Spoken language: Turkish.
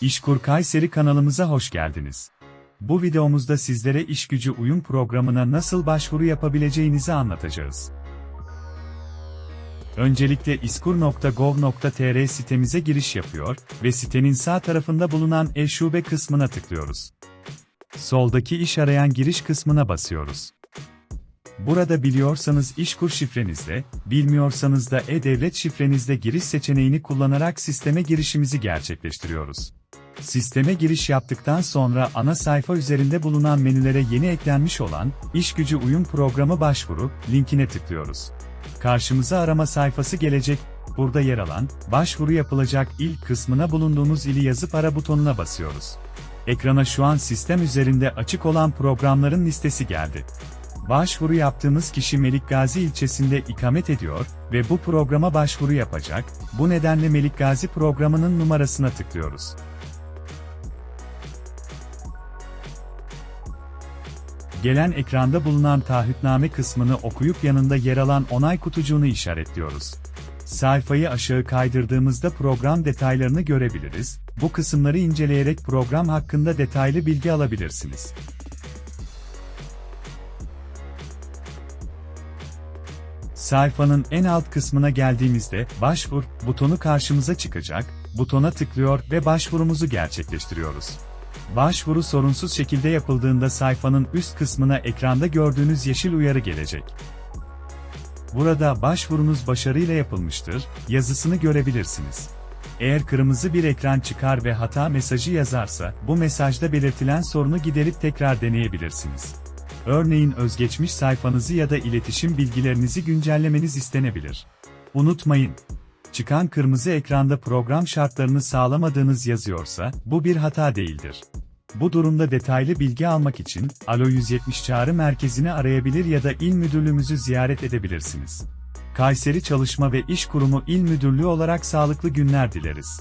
İşkur Kayseri kanalımıza hoş geldiniz. Bu videomuzda sizlere iş gücü uyum programına nasıl başvuru yapabileceğinizi anlatacağız. Öncelikle iskur.gov.tr sitemize giriş yapıyor ve sitenin sağ tarafında bulunan e-şube kısmına tıklıyoruz. Soldaki iş arayan giriş kısmına basıyoruz. Burada biliyorsanız işkur şifrenizle, bilmiyorsanız da e-devlet şifrenizle giriş seçeneğini kullanarak sisteme girişimizi gerçekleştiriyoruz. Sisteme giriş yaptıktan sonra ana sayfa üzerinde bulunan menülere yeni eklenmiş olan İş Gücü Uyum Programı Başvuru linkine tıklıyoruz. Karşımıza arama sayfası gelecek. Burada yer alan başvuru yapılacak il kısmına bulunduğumuz ili yazıp ara butonuna basıyoruz. Ekrana şu an sistem üzerinde açık olan programların listesi geldi. Başvuru yaptığımız kişi Melikgazi ilçesinde ikamet ediyor ve bu programa başvuru yapacak. Bu nedenle Melikgazi programının numarasına tıklıyoruz. Gelen ekranda bulunan taahhütname kısmını okuyup yanında yer alan onay kutucuğunu işaretliyoruz. Sayfayı aşağı kaydırdığımızda program detaylarını görebiliriz. Bu kısımları inceleyerek program hakkında detaylı bilgi alabilirsiniz. Sayfanın en alt kısmına geldiğimizde Başvur butonu karşımıza çıkacak. Butona tıklıyor ve başvurumuzu gerçekleştiriyoruz. Başvuru sorunsuz şekilde yapıldığında sayfanın üst kısmına ekranda gördüğünüz yeşil uyarı gelecek. Burada başvurunuz başarıyla yapılmıştır yazısını görebilirsiniz. Eğer kırmızı bir ekran çıkar ve hata mesajı yazarsa, bu mesajda belirtilen sorunu giderip tekrar deneyebilirsiniz. Örneğin özgeçmiş sayfanızı ya da iletişim bilgilerinizi güncellemeniz istenebilir. Unutmayın, çıkan kırmızı ekranda program şartlarını sağlamadığınız yazıyorsa, bu bir hata değildir. Bu durumda detaylı bilgi almak için, Alo 170 çağrı merkezini arayabilir ya da il müdürlüğümüzü ziyaret edebilirsiniz. Kayseri Çalışma ve İş Kurumu İl Müdürlüğü olarak sağlıklı günler dileriz.